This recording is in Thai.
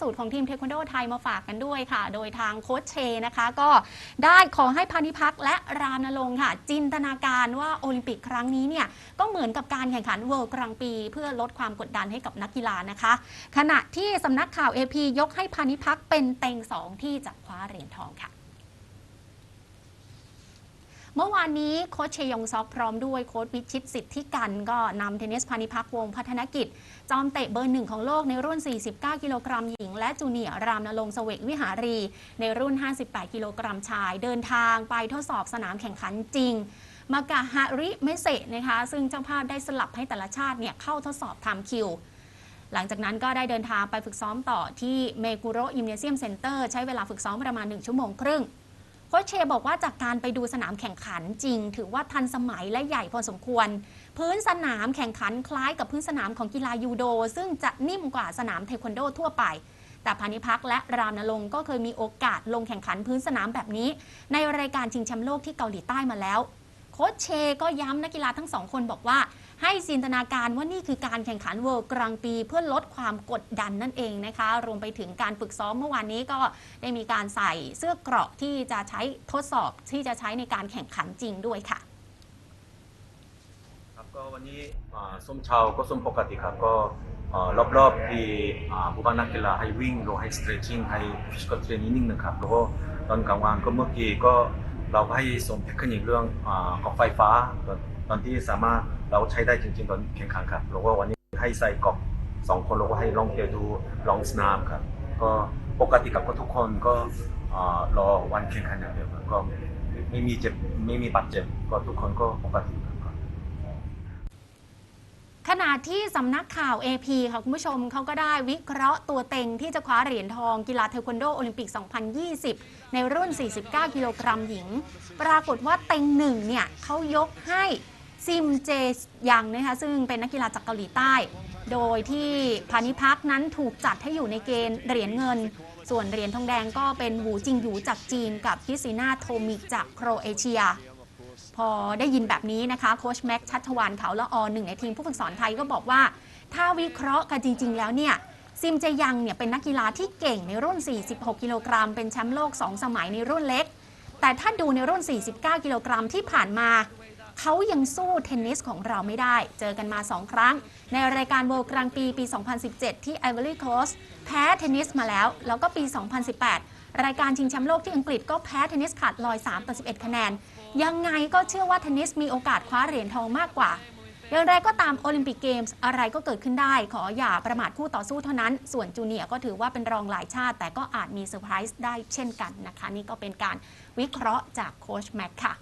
สุดของทีมเทควันโดไทยมาฝากกันด้วยค่ะ โดยทางโค้ชเชนะคะ ก็ได้ขอให้พานิพักและรามนรงค์ค่ะ จินตนาการว่าโอลิมปิกครั้งนี้เนี่ยก็เหมือนกับการแข่งขันเวิลด์กลางปี เพื่อลดความกดดันให้กับนักกีฬานะคะ ขณะที่สำนักข่าว AP ยกให้พานิพักเป็นเต็งสองที่จะคว้าเหรียญทองค่ะ เมื่อวานนี้โค้ชเชยองซอกพร้อมด้วยโค้ชวิชิตสิทธิกันก็นำเทนนิสพานิพักวงพัฒนกิจ จอมเตะเบอร์หนึ่งของโลกในรุ่น 49 กิโลกรัมหญิง และจูเนียร์รามนรงค์เสวกวิหารี ในรุ่น 58 กิโลกรัมชาย เดินทางไปทดสอบสนามแข่งขันจริงมากาฮาริเมเซนะคะซึ่งเจ้าภาพได้สลับให้แต่ละชาติเนี่ยเข้าทดสอบทม์คิว หลังจากนั้นก็ได้เดินทางไปฝึกซ้อมต่อที่เมกุโรยิมเนเซียมเซ็นเตอร์ใช้เวลาฝึกซ้อมประมาณ 1 ชั่วโมงครึ่ง ชเชบอกว่าจากการไปดูสนามแข่งขันจริง ถือว่าทันสมัยและใหญ่พอสมควร พื้นสนามแข่งขันคล้ายกับพื้นสนามของกีฬายูโด ซึ่งจะนิ่มกว่าสนามเทควันโดทั่วไป แต่พานิพักและรามนรงค์ก็เคยมีโอกาสลงแข่งขันพื้นสนามแบบนี้ ในรายการชิงแชมป์โลกที่เกาหลีใต้มาแล้ว โค้ชเชก็ย้ำนักกีฬาทั้งสองคนบอกว่า ให้จินตนาการว่านี่คือการแข่งขันเวิลด์กลางปี เพื่อลดความกดดันนั่นเองนะคะ รวมไปถึงการฝึกซ้อมเมื่อวานนี้ก็ได้มีการใส่เสื้อเกราะที่จะใช้ทดสอบที่จะใช้ในการแข่งขันจริงด้วยค่ะ ครับก็วันนี้ส้มเชาก็ส้มปกติครับก็เอ่อรอบๆที่ผู้บ้านนักกีฬาให้วิ่งลงให้ stretching ให้ physical training นิดนึงครับแล้วก็ตอนกลางวันก็เมื่อกี้ก็เราก็ให้สมเทคนิคเรื่องของไฟฟ้าตอนที่สามารถ เราใช้ได้จริง ๆ ตอนแข่งขันครับแล้วก็วันนี้ให้ใส่กรอบสองคนแล้วก็ให้ลองเตะดูลองสนามครับ ก็ปกติกับก็ทุกคนก็รอวันแข่งขันอย่างเดียวก็ไม่มีเจ็บไม่มีบาดเจ็บก็ทุกคนก็ปกติครับขณะที่สำนักข่าว AP ค่ะคุณผู้ชมเขาก็ได้วิเคราะห์ตัวเต็งที่จะคว้าเหรียญทองกีฬาเทควันโดโอลิมปิก 2020 ในรุ่น 49 กิโลกรัมหญิง ปรากฏว่าเต็งหนึ่งเนี่ยเขายกให้ ซิมเจยังนะคะซึ่งเป็นนักกีฬาจากเกาหลีใต้ โดยที่พานิพักนั้นถูกจัดให้อยู่ในเกณฑ์เหรียญเงิน ส่วนเหรียญทองแดงก็เป็นหูจิงหยูจากจีนกับคริสติน่าโทมิกจากโครเอเชีย พอได้ยินแบบนี้นะคะโค้ชแม็กชัชวานเขาละออหนึ่งในทีมผู้ฝึกสอนไทยก็บอกว่า ถ้าวิเคราะห์กันจริง ๆ แล้วเนี่ยซิมเจยังเนี่ยเป็นนักกีฬาที่เก่งในรุ่น 46 กิโลกรัม เป็นแชมป์โลก 2 สมัยในรุ่นเล็ก แต่ถ้าดูในรุ่น 49 กิโลกรัมที่ผ่านมา เขายังสู้เทนนิสของเราไม่ได้ เจอกันมา 2 ครั้ง ในรายการเวิลกลางปีปี 2017 ที่ Ivory Coast แพ้เทนนิสมาแล้ว แล้วก็ปี 2018 รายการชิงแชมป์โลกที่อังกฤษก็แพ้เทนนิสขาดลอย3ต่อ11 คะแนน ยังไงก็เชื่อว่าเทนนิสมีโอกาสคว้าเหรียญทองมากกว่าอย่างไรก็ตามโอลิมปิกเกมส์อะไรก็เกิดขึ้นได้ ขออย่าประมาทคู่ต่อสู้เท่านั้น ส่วนจูเนียก็ถือว่าเป็นรองหลายชาติ แต่ก็อาจมีเซอร์ไพรส์ได้เช่นกันนะคะ นี่ก็เป็นการวิเคราะห์จากโค้ชแม็กค่ะ